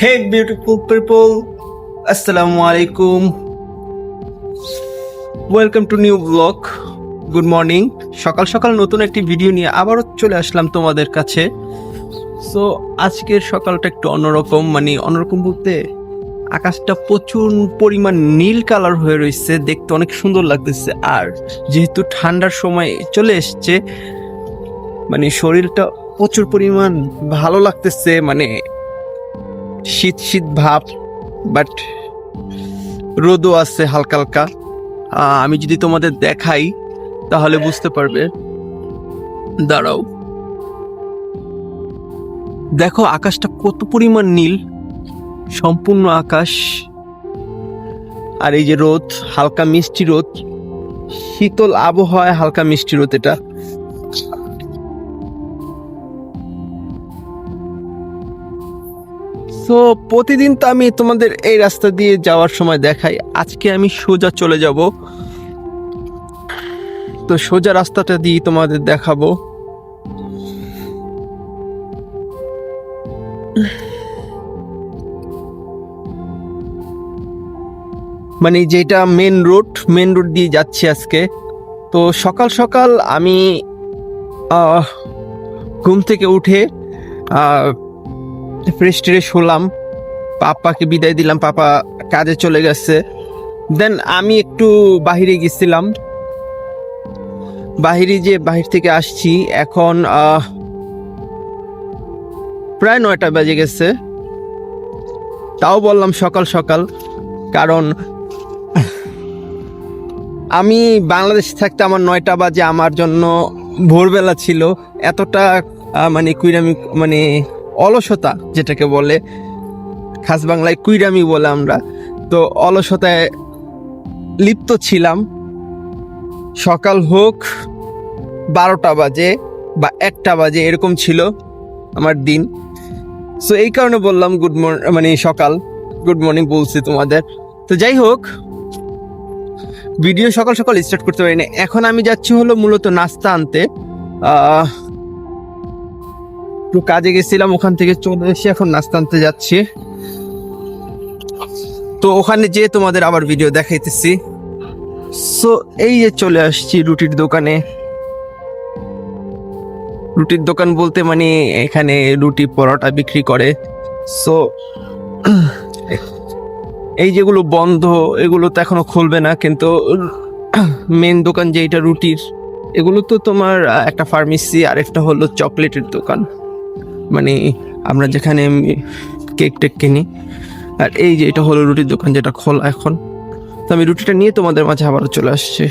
হে beautiful people আসসালামু আলাইকুম welcome to new blog good morning সকাল সকাল নতুন একটি ভিডিও নিয়ে আবারও চলে আসলাম তোমাদের কাছে। সো আজকের সকালটা একটু অন্যরকম মানে অন্যরকম বলতে আকাশটা প্রচুর পরিমাণ নীল কালার হয়ে রয়েছে, দেখতে অনেক সুন্দর লাগতেছে। আর যেহেতু ঠান্ডার সময় চলে এসছে মানে শরীরটা প্রচুর পরিমাণ ভালো লাগতেছে মানে শীত শীত ভাব বাট রোদও আছে হালকা হালকা। আমি যদি তোমাদের দেখাই, তাহলে বুঝতে পারবে। দাঁড়াও। দেখো, আকাশটা কত পরিমাণ নীল, সম্পূর্ণ আকাশ। আর এই যে রোদ, হালকা মিষ্টি রোদ। শীতল আবহাওয়ায় হালকা মিষ্টি রোদ এটা। সো প্রতিদিন তো আমি তোমাদের এই রাস্তা দিয়ে যাওয়ার সময় দেখাই। আজকে আমি সোজা চলে যাব। তো সোজা রাস্তাটা দিয়ে তোমাদের দেখাবো। মানে যেটা মেন রোড মেন রোড দিয়ে যাচ্ছি আজকে। তো সকাল সকাল আমি ঘুম থেকে উঠে ফ্রেশ ট্রেশ হলাম পাপাকে বিদায় দিলাম পাপা কাজে চলে গেছে। দেন আমি একটু বাহিরে গেছিলাম। বাহিরে যে বাহির থেকে আসছি, এখন প্রায় নয়টা বেজে গেছে। তাও বললাম সকাল সকাল, কারণ আমি বাংলাদেশ থাকতে আমার নয়টা বাজে, আমার জন্য ভোরবেলা ছিল। এতটা মানে কুইরামি মানে অলসতা, যেটাকে বলে খাস বাংলায় কুইরামি বলে আমরা। তো অলসতায় লিপ্ত ছিলাম। সকাল হোক বারোটা বাজে বা একটা বাজে, এরকম ছিল আমার দিন। সো এই কারণে বললাম গুড মর্নিং মানে সকাল গুড মর্নিং বলছি তোমাদের। তো যাই হোক ভিডিও সকাল সকাল স্টার্ট করতে পারি না এখন আমি যাচ্ছি হলো মূলত নাস্তা আনতে। একটু কাজে গেছিলাম, ওখান থেকে চলে এসে এখন নাস্তা আনতে যাচ্ছি। তো ওখানে যেয়ে তোমাদের আবার ভিডিও দেখাইতেছি। সো এই যে চলে আসছি রুটির দোকানে। রুটির দোকান বলতে মানে এখানে রুটি পরোটা বিক্রি করে। সো এই যেগুলো বন্ধ, এগুলো তো এখনও খুলবে না, কিন্তু মেন দোকান যেটা রুটির, এগুলো তো তোমার একটা ফার্মেসি আর একটা হলো চকলেটের দোকান। মানে আমরা যেখানে কেক টেক কিনি। আর এই যে এটা হলো রুটির দোকান যেটা খোলা এখন। তো আমি রুটিটা নিয়ে তোমাদের মাঝে আবারও চলে আসছি।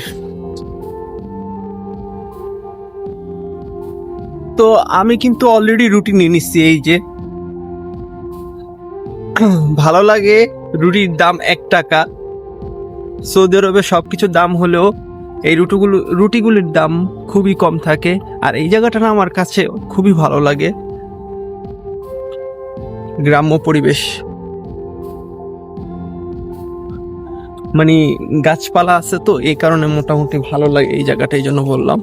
তো আমি কিন্তু অলরেডি রুটি নিয়ে নিচ্ছি এই যে। ভালো লাগে রুটির দাম এক টাকা। সৌদি আরবে সব কিছুর দাম হলেও এই রুটিগুলো রুটিগুলির দাম খুবই কম থাকে। আর এই জায়গাটা না আমার কাছে খুবই ভালো লাগে। গ্রাম্য পরিবেশ। মানে গাছপালা আছে তো, এই কারণে মোটামুটি ভালো লাগে এই জায়গাটা, এই জন্য বললাম।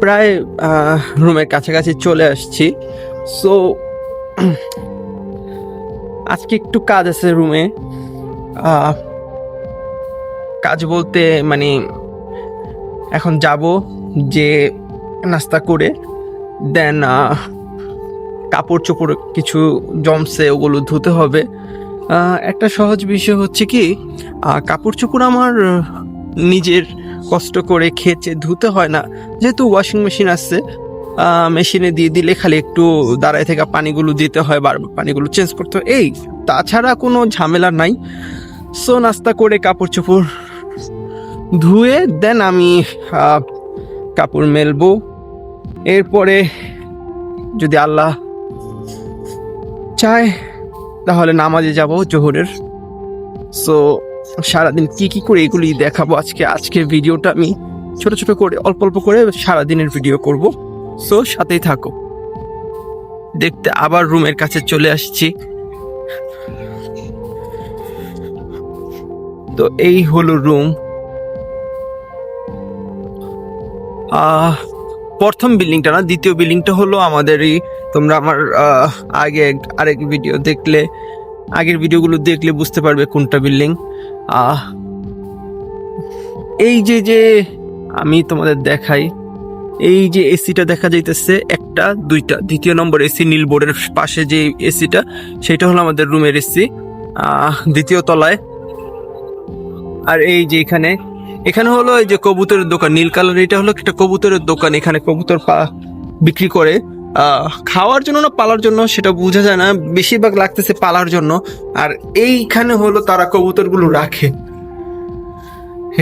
প্রায় রুমের কাছাকাছি চলে আসছি। সো আজকে একটু কাজ আছে রুমে কাজ বলতে মানে এখন যাব, যে নাস্তা করে। দেন কাপড় চোপড় কিছু জমছে, ওগুলো ধুতে হবে। একটা সহজ বিষয় হচ্ছে কি কাপড় চোপড় আমার নিজের কষ্ট করে খেচে ধুতে হয় না। যেহেতু ওয়াশিং মেশিন আছে মেশিনে দিয়ে দিলে খালি একটু দাঁড়ায় থেকে পানিগুলো দিতে হয় বারবার পানিগুলো চেঞ্জ করতে হয়। এই, তাছাড়া কোনো ঝামেলা নাই। সো নাস্তা করে কাপড় চোপড় ধুয়ে দেন আমি কাপড় মেলবো। এরপরে যদি আল্লাহ চায়, তাহলে নামাজে যাব জোহরের। সো সারাদিন কি কি করে এগুলি দেখাবো আজকে? আজকের ভিডিওটা আমি ছোট ছোট করে, অল্প অল্প করে সারাদিনের ভিডিও করব। সো সাথেই থাকো। দেখতে আবার রুমের কাছে চলে আসছি। তো এই হলো রুম। আহ প্রথম বিল্ডিংটা না, দ্বিতীয় বিল্ডিংটা হলো আমাদেরই, তোমরা আমার আগে আরেক ভিডিও দেখলে, আগের ভিডিওগুলো দেখলে বুঝতে পারবে কোনটা বিল্ডিং। এই যে যে আমি তোমাদের দেখাই, এই যে এসিটা দেখা যাইতেছে একটা, দুইটা, দ্বিতীয় নম্বর এসি নীল বোর্ডের পাশে যে এসিটা সেটা হলো আমাদের রুমের এসি দ্বিতীয় তলায়। আর এই যে এখানে এখানে হলো এই যে কবুতরের দোকান, নীল কালার, এটা হলো একটা কবুতরের দোকান। এখানে কবুতর পা বিক্রি করে খাওয়ার জন্য না, পালার জন্য, সেটা বোঝা যায় না। বেশিরভাগ লাগতেছে পালার জন্য। আর এইখানে হলো তারা কবুতরগুলো রাখে।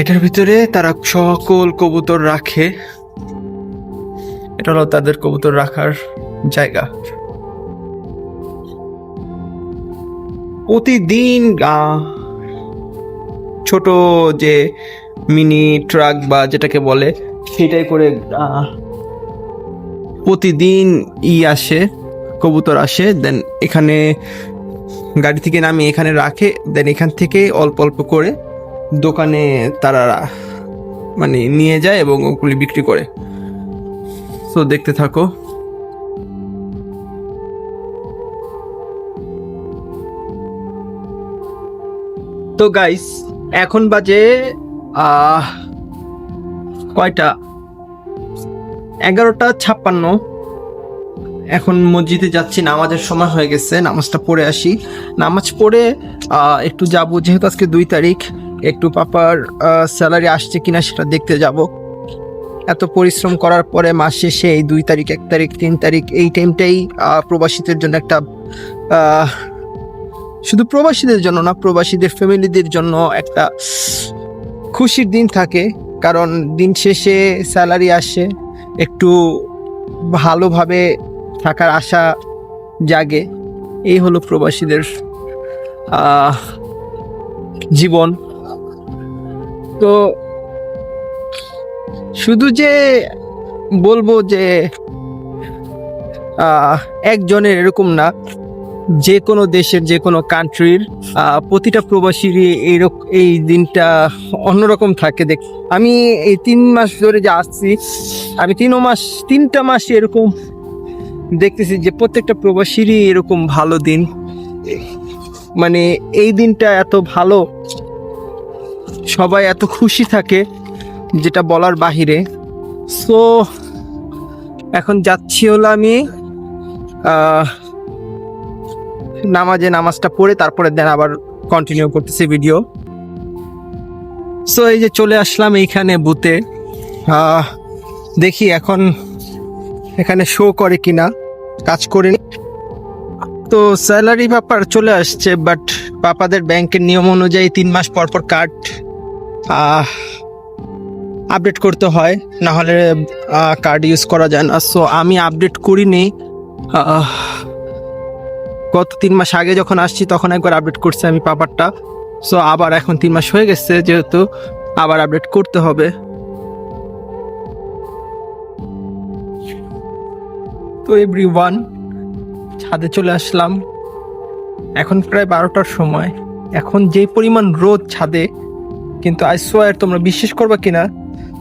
এটার ভিতরে তারা সকল কবুতর রাখে। এটা হলো তাদের কবুতর রাখার জায়গা। প্রতিদিন ছোট যে মিনি ট্রাক বা যেটাকে বলে, সেটাই করে প্রতিদিন ই আসে, কবুতর আসে দেন এখানে গাড়ি থেকে নামিয়ে এখানে রাখে দেন এখান থেকে অল্প অল্প করে দোকানে তারা মানে নিয়ে যায় এবং ওগুলি বিক্রি করে। তো দেখতে থাকো। তো গাইস এখন বাজে আহ, কয়টা? এগারোটা ছাপ্পান্ন। এখন মসজিদে যাচ্ছি, নামাজের সময় হয়ে গেছে, নামাজটা পড়ে আসি। নামাজ পড়ে একটু যাব, যেহেতু আজকে দুই তারিখ, একটু পাপার স্যালারি আসছে কিনা সেটা দেখতে যাব। এত পরিশ্রম করার পরে মাস শেষে এই দুই তারিখ, এক তারিখ, তিন তারিখ, এই টাইমটাই প্রবাসীদের জন্য একটা শুধু প্রবাসীদের জন্য না, প্রবাসীদের ফ্যামিলিদের জন্য একটা খুশির দিন থাকে, কারণ দিন শেষে স্যালারি আসে, একটু ভালোভাবে থাকার আশা জাগে। এই হলো প্রবাসীদের জীবন। তো শুধু যে বলব যে একজনের এরকম না যে কোনো দেশের, যে কোনো কান্ট্রির প্রতিটা প্রবাসীরই এইরকম এই দিনটা অন্যরকম থাকে দেখ, আমি এই তিন মাস ধরে যে আসছি, আমি তিনও মাস, তিনটা মাস এরকম দেখতেছি যে প্রত্যেকটা প্রবাসীরই এরকম ভালো দিন। মানে এই দিনটা এত ভালো, সবাই এত খুশি থাকে যেটা বলার বাহিরে। সো এখন যাচ্ছি হলো আমি নামাজে নামাজটা পড়ে তারপরে দেন আবার কন্টিনিউ করতেছি ভিডিও সো এই যে চলে আসলাম এইখানে বুতে দেখি এখন এখানে শো করে কিনা, কাজ করে তো স্যালারি ব্যাপার চলে আসছে বাট পাপাদের ব্যাংকের নিয়ম অনুযায়ী তিন মাস পর পর কার্ড আপডেট করতে হয় না হলে কার্ড ইউজ করা যায় না। সো আমি আপডেট করিনি। গত তিন মাস আগে যখন আসছি, তখন একবার আপডেট করছি আমি পাপারটা সো আবার এখন তিন মাস হয়ে গেছে, যেহেতু আবার আপডেট করতে হবে। তো এভরি ওয়ান ছাদে চলে আসলাম। এখন প্রায় বারোটার সময়। এখন যে পরিমাণ রোদ ছাদে, কিন্তু আই সোয়ার তোমরা বিশ্বাস করবে কিনা?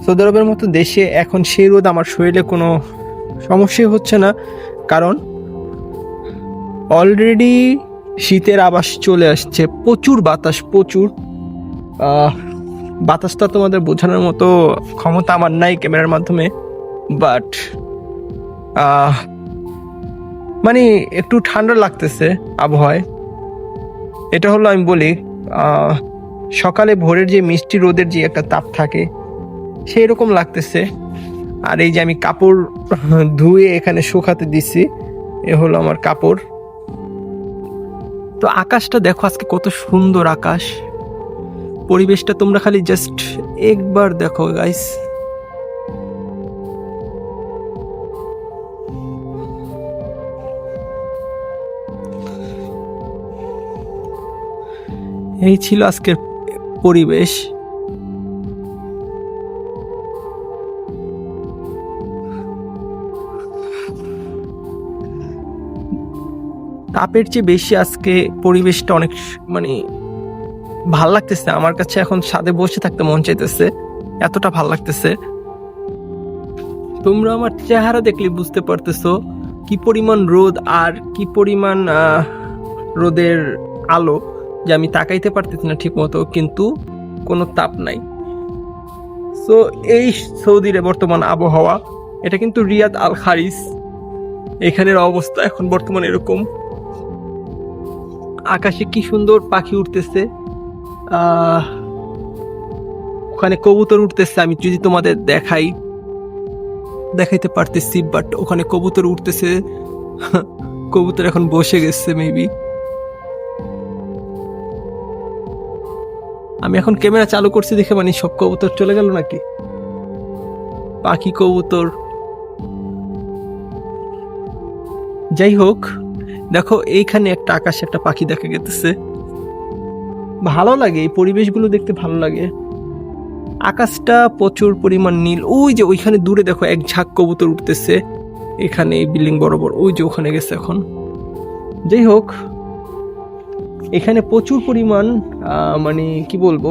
সৌদি আরবের মতো দেশে এখন সেই রোদ আমার শরীরে কোনো সমস্যাই হচ্ছে না। কারণ অলরেডি শীতের আবাস চলে আসছে, প্রচুর বাতাস, প্রচুর। বাতাসটা তোমাদের বোঝানোর মতো ক্ষমতা আমার নাই ক্যামেরার মাধ্যমে বাট মানে একটু ঠান্ডা লাগতেছে আবহাওয়ায়। এটা হলো আমি বলি সকালে ভোরের যে মিষ্টি রোদের যে একটা তাপ থাকে সেই রকম লাগতেছে। আর এই যে আমি কাপড় ধুয়ে এখানে শুকাতে দিছি, এ হলো আমার কাপড়। তো আকাশটা দেখো আজকে কত সুন্দর আকাশ। পরিবেশটা তোমরা খালি জাস্ট একবার দেখো গাইস এই ছিল আজকের পরিবেশ। তাপের চেয়ে বেশি আজকে পরিবেশটা অনেক মানে ভালো লাগতেছে। আমার কাছে এখন ছাদে বসে থাকতে মন চাইতেছে। এতটা ভালো লাগতেছে। তোমরা আমার চেহারা দেখলে বুঝতে পারতেছো কি পরিমাণ রোদ আর কি পরিমাণ রোদের আলো যে আমি তাকাইতে পারতেছি না ঠিক মতো কিন্তু কোনো তাপ নাই। সো এই সৌদির বর্তমান আবহাওয়া, এটা কিন্তু রিয়াদ আল খারিস এখানের অবস্থা এখন বর্তমানে এরকম। আকাশে কি সুন্দর পাখি উঠতেছে। ওখানে কবুতর উঠতেছে, আমি যদি তোমাদের দেখাই, দেখাইতে পারতেছি বাট ওখানে কবুতর উঠতেছে। কবুতর এখন বসে গেছে মেবি আমি এখন ক্যামেরা চালু করছি দেখে মানে সব কবুতর চলে গেল নাকি? পাখি, কবুতর। যাই হোক দেখো, এইখানে একটা আকাশে একটা পাখি দেখা গেতেছে। ভালো লাগে, এই পরিবেশগুলো দেখতে ভালো লাগে। আকাশটা প্রচুর পরিমাণ নীল। ওই যে ওইখানে দূরে দেখো, এক ঝাঁক কবুতর উঠতেছে। এখানে এই বিল্ডিং বরাবর, ওই যে ওখানে গেছে এখন। যাই হোক, এখানে প্রচুর পরিমাণ মানে কি বলব,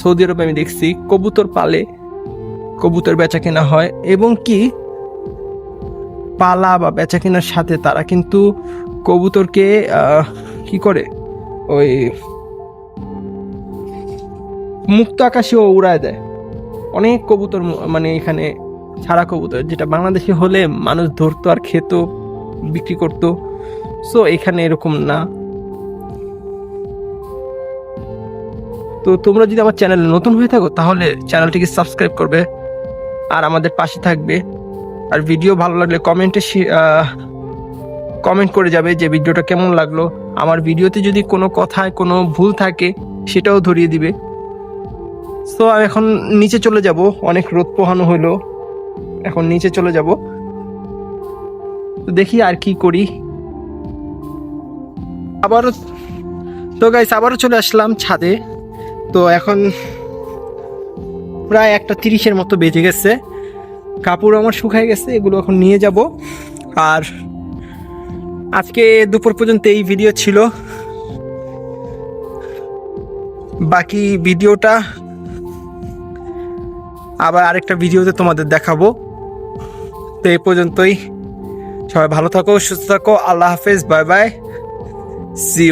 সৌদি আরবে আমি দেখছি, কবুতর পালে, কবুতর বেচা কেনা হয়। এবং কি, পালা বা বেচা কেনার সাথে তারা কিন্তু কবুতরকে কি করে? ওই মুক্ত আকাশেও উড়ায় দেয়। অনেক কবুতর মানে এখানে ছাড়া কবুতর, যেটা বাংলাদেশে হলে মানুষ ধরতো আর খেত, বিক্রি করতো। সো এখানে এরকম না। তো তোমরা যদি আমার চ্যানেলে নতুন হয়ে থাকো, তাহলে চ্যানেলটিকে সাবস্ক্রাইব করবে, আর আমাদের পাশে থাকবে। আর ভিডিও ভালো লাগলে কমেন্টে কমেন্ট করে যাবে যে ভিডিওটা কেমন লাগল। আমার ভিডিওতে যদি কোনো কথায় কোনো ভুল থাকে, সেটাও ধরিয়ে দিবে। সো আমি এখন নিচে চলে যাব। অনেক রোদ পোহানো হইল। এখন নিচে চলে যাব। তো দেখি আর কি করি। আবারও, তো গাইস আবারও চলে আসলাম ছাদে। তো এখন প্রায় একটা তিরিশের মতো বেজে গেছে। কাপড় আমার শুকায় গেছে, এগুলো এখন নিয়ে যাব। আর আজকে দুপুর পর্যন্ত এই ভিডিও ছিল। বাকি ভিডিওটা আবার আরেকটা ভিডিওতে তোমাদের দেখাবো। তো এই পর্যন্তই। সবাই ভালো থাকো, সুস্থ থাকো, আল্লাহ হাফেজ, বাই বাই সি